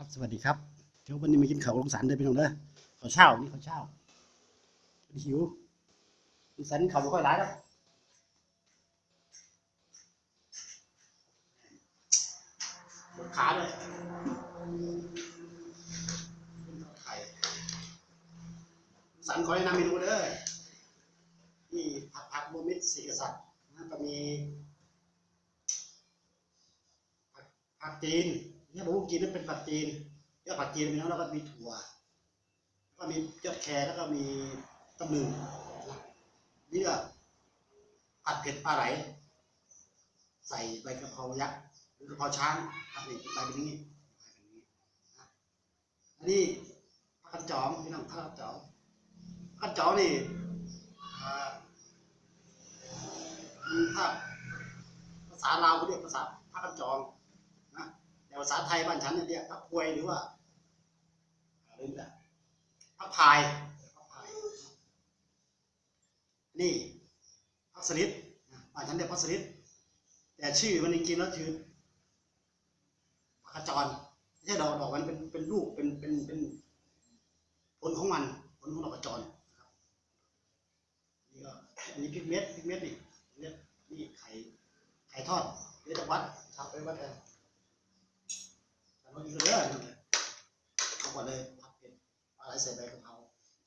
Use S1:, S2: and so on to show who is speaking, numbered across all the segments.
S1: ครับสวัสดีครับเดี๋ยววันนี้มากินข้าวลงสันเด้อพี่น้องเด้อข้าวเช้านี่ข้าวเช้าหิวลงสันข้าวไม่ค่อยร้ายแล้วปวดขาเลยไข่สันขอแนะนำเมนูเด้อนี่ผัดผักโบมิตรสีกษัตริย์นะก็มีผัดผักจีน เนี่ยผมกินนั่นเป็นผัดจีนเรียผัดจีนไปแล้วแล้วก็มีถั่วแล้วก็มียอดแครแล้วก็มีตำลึงนี่ก็ผัดเผ็ดปลาไหล ใส่ใบกะเพรายักษ์หรือกะเพราช้างครับนี่ใบเป็นอย่างนี้ใบเป็นอย่างนี้อันนี้ผักกันจองพี่น้องผักกันจองผักกันจองนี่อ่าภาษาลาวเขาเรียกภาษาผักกันจอง ภาษาไทยบ้านฉันเนี่ยเรียกพักพวยหรือว่าอะไรนี่แหละพักพายพักพาย นี่พักสลิดบ้านฉันเรียกพักสลิดแต่ชื่อมันจริงๆแล้วคือพักขจรไม่ใช่ดอกดอกมันเป็นเป็นลูกเป็นเป็นเป็นผลของมันผลของดอกกระจรนะครับนี่ก็อันนี้พริกเม็ดพริกเม็ดนี่เม็ดนี่ไข่ไข่ทอดเดี๋ยวจะวัดชาวไปวัดกัน แต่ว่าอีกเรื่องนึงเลยเอาก่อนเลยผัดเผ็ดอะไรใส่ใบกะเพรา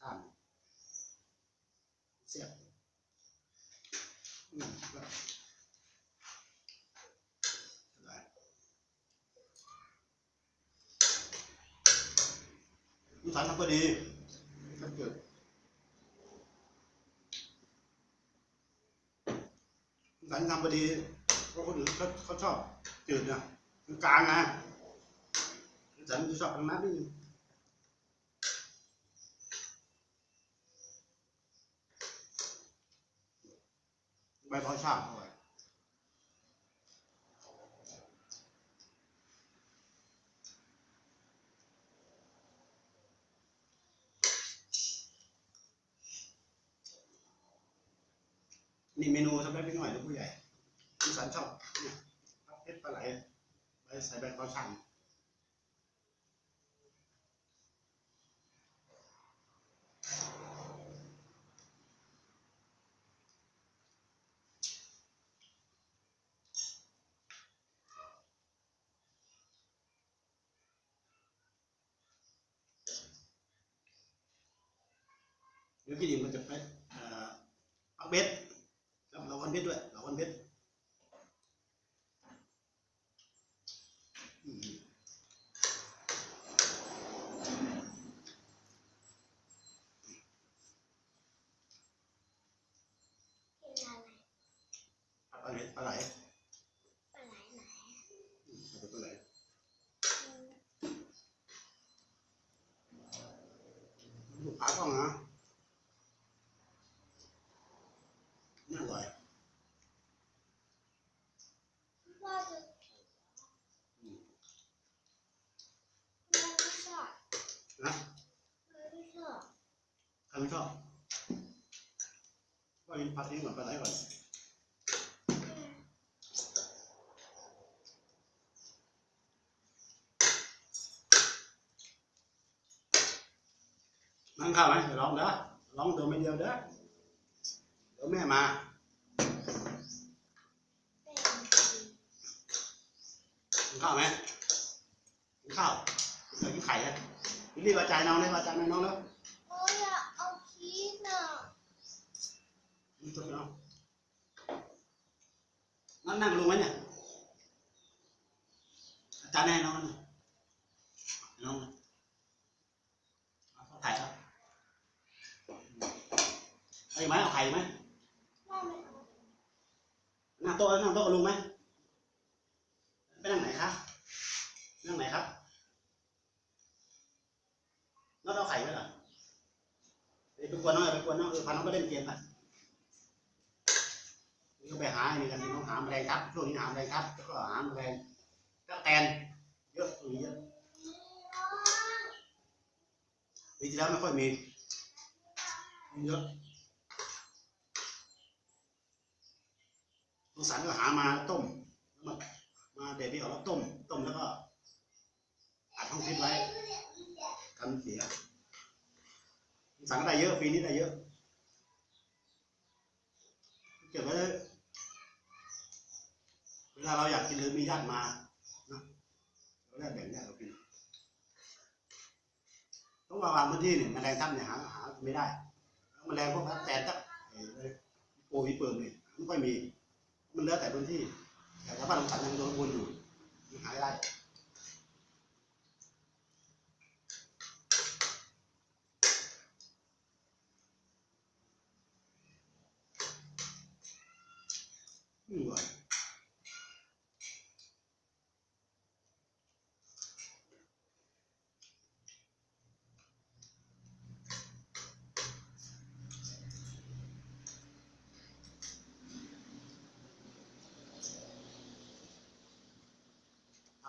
S1: ช่างเสียบอืมก็ได้ฐานทำก็ดีถ้าเกิดมีฐานทำก็ดีเพราะคนอื่นเขาเขาชอบจืดนะคือกลางนะ ฉันจะชอบทางนั้นนิดนึงใบพอชาเข้าไปนี่เมนูสำหรับพี่หน่อยหรือผู้ใหญ่ที่ฉันชอบเนี่ยผัดเพชรปลาไหลใบใส่ใบพอช่าง เดี๋ยวพี่ดิมมันจะไปเอาเบ็ดแล้วเราวันเบ็ดด้วยเราวันเบ็ดอืม
S2: เป็นอะไร
S1: ปลาเบ็ดปลาไหล
S2: ปลาไหลไหน
S1: อืมปลาเบ็ดปลาไหลลูกค้าก็นะนี่อร่อย
S2: ว่าจะว่าไม่ชอบ
S1: นะ
S2: ว่าไม่ชอบ
S1: ใครไม่ชอบก็กินผัดทิ้งก่อนปไหลก่อนนั่งข้าวไหมเดี๋ยวลองเด้อลองตัวไม่เดียวเด้อเดี๋ยวแม่มาข้าวไหมข้าวกินข้าวกินไข่อะรีบมาจ่ายน้องเลยมาจ่ายน้องแล้ว
S2: โอ้ยอยากเอาชีสน่ะ
S1: นี่ ตัวน้องนั่งนั่งลงไหมเนี่ยอาจารย์แน่นอนเนี่ยน้องเอาเข้าถ่ายครับเอาอีกไหมเอาไข่ไหม
S2: ว่าไม่เอา
S1: นั่งโต๊ะนั่งโต๊ะกับลุงไหมไปนั่งไหนครับนั่งไหนครับน้องเอาไข่ไหมล่ะเดี๋ยวไปกวนน้องไปกวนน้องเออพาน้องไปเล่นเกมกัน ก็ไปหาอันนี้กันน้องหาแมลงครับช่วงนี้หาแมลงครับแล้วก็หาแมลงก็แตนเยอะตรงนี้เยอะปีที่แล้วไม่ค่อยมีเยอะสงสารก็หามาต้มแล้วมามาเด็ดนี่ออกแล้วต้ม ต้มแล้วก็อัดต้องฟิตไว้กันเสียสั่งได้เยอะปีนี้ได้เยอะเก็บไว้ ลาเราอยากกินหรือมีญาติมานะเราได้แบ่งได้เรากินต้องวางพื้นที่เนี่ยแมลงทับเนี่ยหาหาไม่ได้แมลงพวกนั้นแต่ตักไอ้ไอ้โปวิเปิมเนี่ยไม่ค่อยมี มันแล้วแต่พื้นที่ แต่ถ้าบ้านลงสันยังโดนวนอยู่ยังหายได้อืมว่อา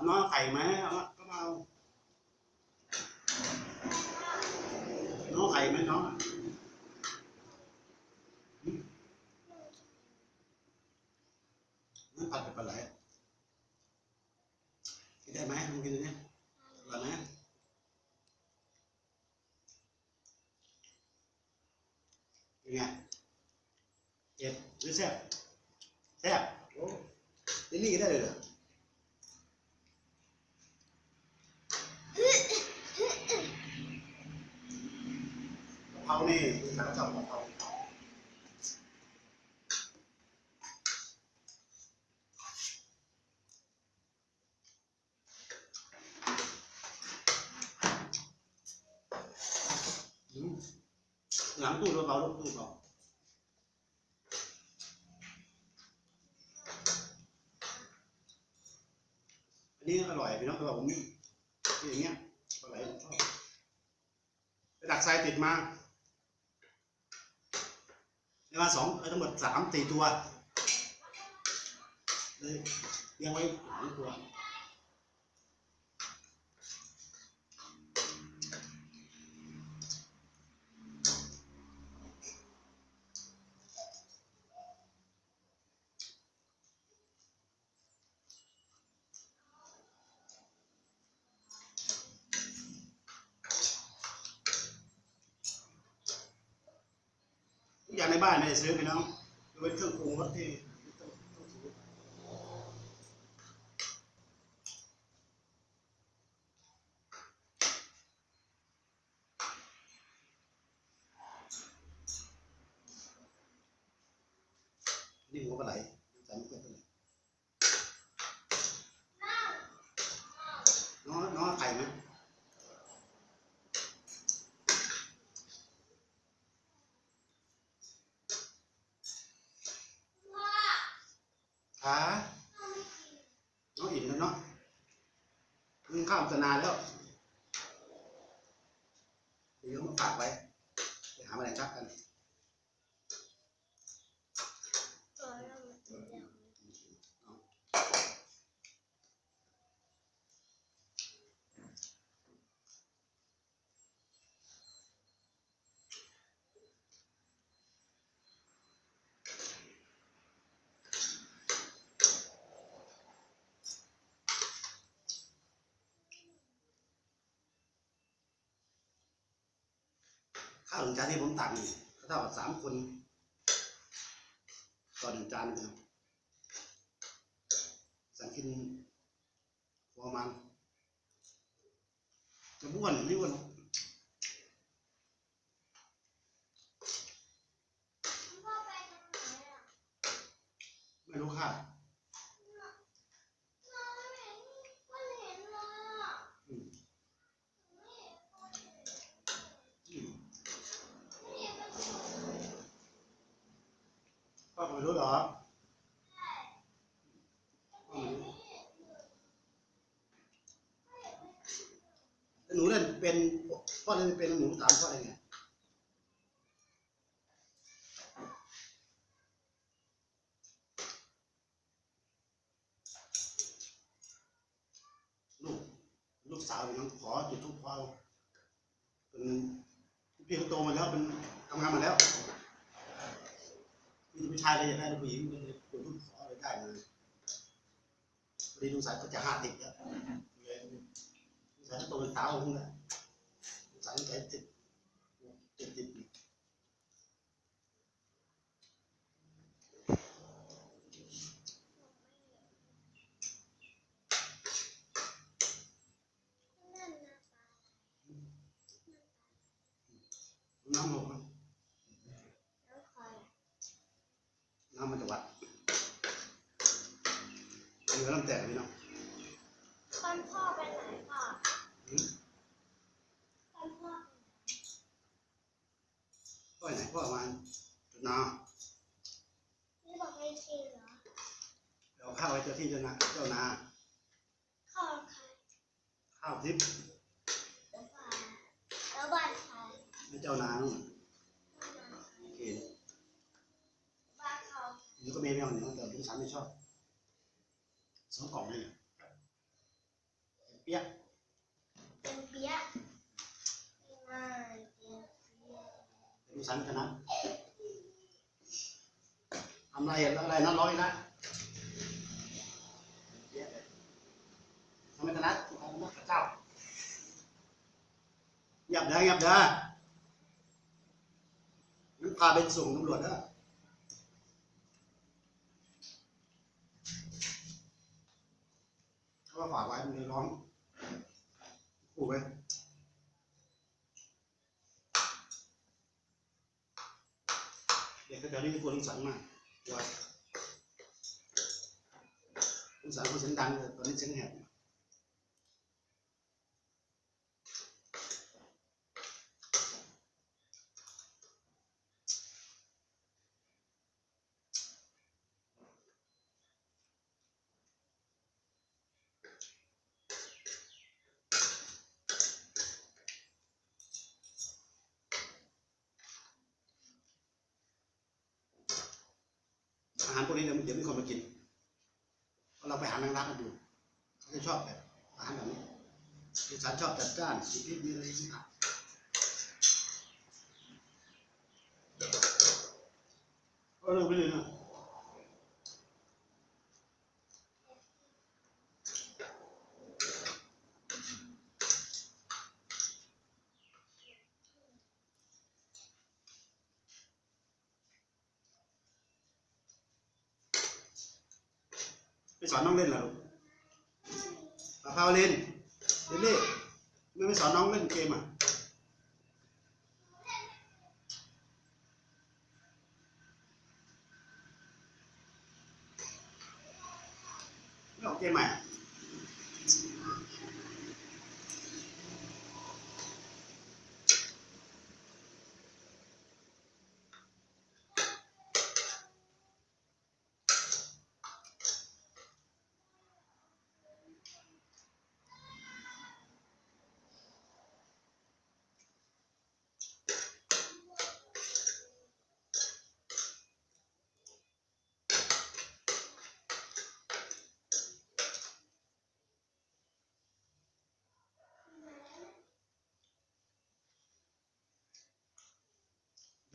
S1: น้องไข่ไหมเอาก็มาเอาน้องเอาไข่ไหมน้องอะนั่นผัดกับปลาไหลกินได้ไหมลองกินเนี่ยอร่อยไหมเป็นไงเผ็ดหรือแซ่บแซ่บโอ้ยนี่ได้เลยเหรอ กะเพรา นี่คือฉันชอบกะเพราหลังตู้เบาลูกตู้เบาอันนี้อร่อยพี่น้องแต่ว่าผมที่อย่างเงี้ยอร่อยผมชอบไปดักทรายติดมา ได้มาสองทั้งหมดสามสี่ตัวเลยเลี้ยงไว้สามตัว ในบ้านไม่ได้ซื้อพี่น้องเป็นเครื่องปรุงรสที่ต้องต้องซื้อนี่หัวปลาไหลใส่ไม่ค่อยเท่าไหร่น้องน้องเอาไข่ไหม
S2: ว่า
S1: ขาน้องอิ่มแล้วเนาะมึงข้าวจะนานแล้ว เดี๋ยวมาฝากไว้ ไปหาแมลงทับกัน
S2: ตัวเรามันจะเร็ว
S1: ข้าวหนึ่งจานที่ผมตักนี่เท่ากับสามคนต่อหนึ่งจานนะครับสั่งกินประมาณจะบ้วนไม่บ้วน
S2: พ่อไปทางนะ
S1: ไม่รู้ค่ะ
S2: เราไม่เห็นไม่เห็นเลยอะ
S1: อืม
S2: ไม่เห็นพ่อเลย
S1: อืม
S2: ไม่เห็นมันอยู่
S1: พ่อ ไม่รู้เหรอ
S2: ใช่ไม่เห็นไม่เห็นเลยไม่เห็นไม่เห็น
S1: แล้วหนูเล่นเป็นพ่อเล่นเป็นหนูถามพ่อได้ไงลูกลูกสาวอยู่น้องขอจุดทุกพ่อเป็นพี่เขาโตมาแล้วเป็นทำงานมาแล้ว เลยอยากได้ผู้หญิงเป็นจุดทุกขออะไรได้เลยพอดีลูสายก็จะห้าติดแล้วลยสายต่ตัวเป็นเท้าของเนี่ยสายใจติดติดติด
S2: นั่นนะ
S1: น้ำลง
S2: แล้วคอย
S1: น้ำมันจะวัดเรือน้ำแตกพี่น้อง
S2: ท่านพ่อไปไหนพ่อท่านพ่อ
S1: ก็ไหนก็มาจุดนา
S2: นี่บอกไม่จริงเหรอ
S1: เดี๋ยวข้าวไว้เจ้าที่เจ้านาเจ้านา
S2: ข้าวใคร
S1: ข้าวทิพย์
S2: แล้วบ้านแล้วบ้านใคร
S1: ให้เจ้านานู่น
S2: บ้านใคร
S1: โอเค
S2: บ้านเขา
S1: นี่ก็ไม่ไม่เอาเหนียวแต่ลุงสันไม่ชอบสองกล่องนี่เปี๊ยก
S2: เป็นเปี๊ยะง่ายเปี๊ยะเปี๊ยะ
S1: ลุง สันชนะทำอะไรอะไรนะร้อยละเปี๊ยกทำไมชนะทำไมพระเจ้าหยับเด้อหยับเด้องั้นพาไปส่งตำรวจเด้อเขาก็ฝากไว้มันเลยร้องขู่ไปเด็กก็จะนี่กลัว ลุงสันมากกลัวลุงสันเขาเสียงดังเลยตอนนี้เสียงแหบอาหารพวกนี้เดี๋ยวเดี๋ยวมีคนมากินเราไปหานังรักกันดูเขาจะชอบแบบอาหารแบบนี้ลุงสันชอบจัดจ้านสีพริกมีอะไรที่อะก็เริ่มไปเลยนะ ไปสอนน้องเล่นหรอลูกพาวเล่นเล่นเล่ไม่ไปสอนน้องเล่นเกมอะไม่ออกเกมใหม่อะ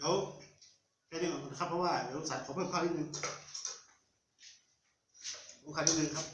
S1: เดี๋ยวแค่นี้ก่อนนะครับเพราะว่าเดี๋ยวสัตว์ขอเพิ่มข้าวนิดนึงเพิ่มข้าวนิดนึงครับ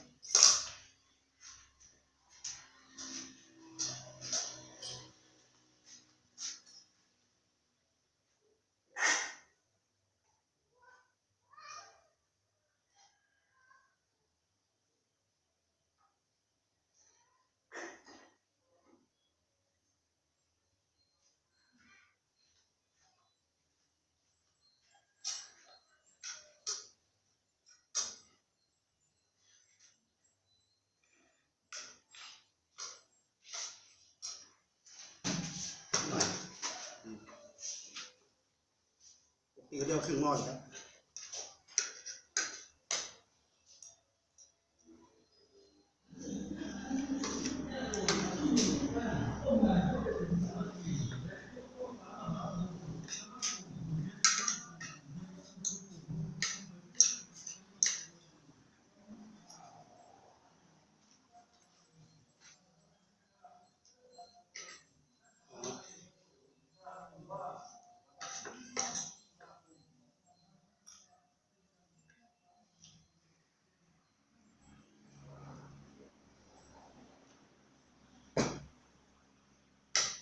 S1: หน่อยอืม ปกติก็เดีย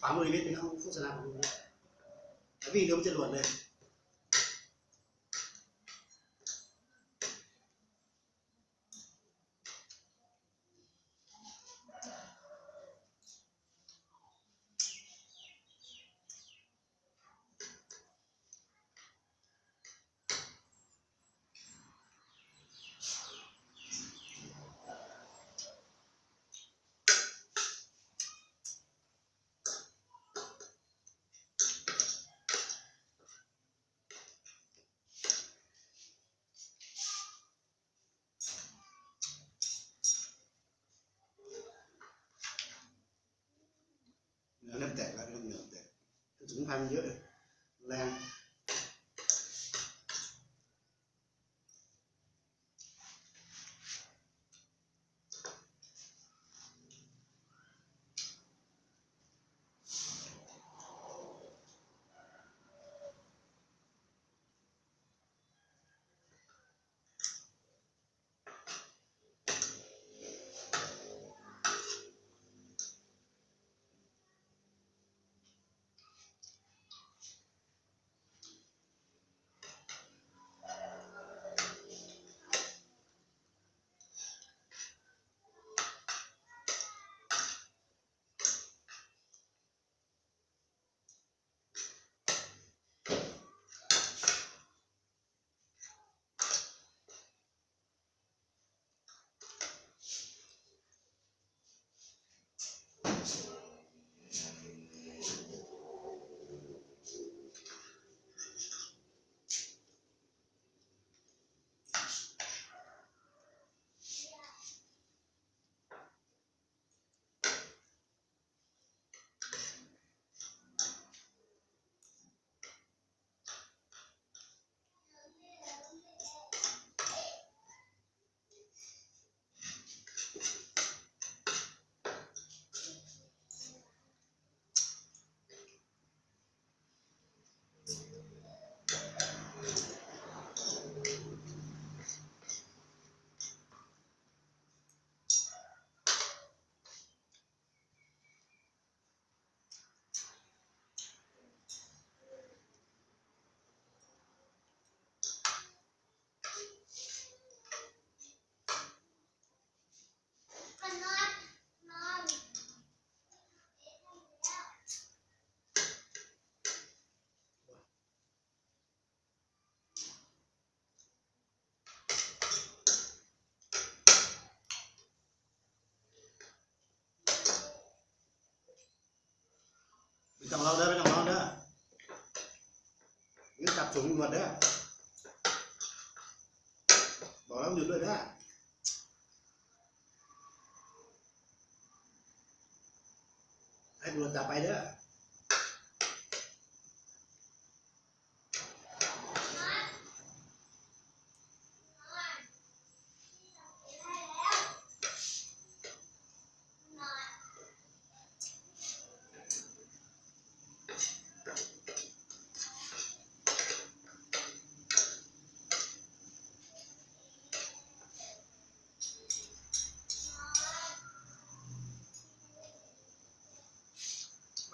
S1: วครึ่งหม้ออยู่แล้วปั๊มเลยนิดเป็นเอาโฆษณาของมึงแต่วิ่งเดี๋ยวมันจะหลวดเลย เนื้อเริ่มแตกแล้วเริ่มเนื้อแตก สมุ งั้นจับสูงหมดเด้อบอกแล้วหยุดด้วยเด้อให้ตำรวจจับไปเด้อ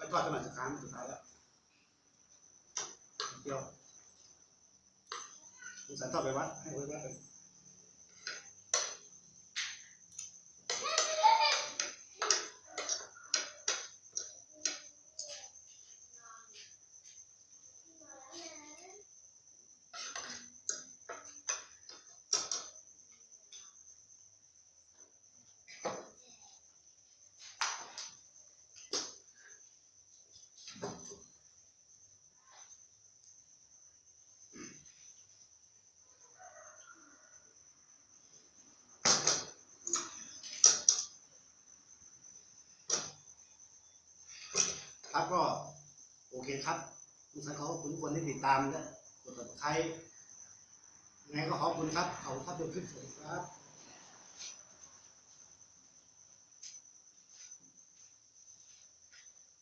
S1: ไป ทอดกันหน่อยสุดท้างสุดท้ายแล้วเดียวสงสารทอดไปวัดให้ไว้วัดไป ครับก็โอเคครับสงสารเขาขอบคุณคนที่ติดตามและกดติดตามยังไงก็ขอบคุณครับขอบคุณครับเดี๋ยวขึ้นสวัสดีครับ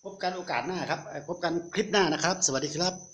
S1: พบกันโอกาสหน้าครับ พบกันคลิปหน้านะครับ สวัสดีครับ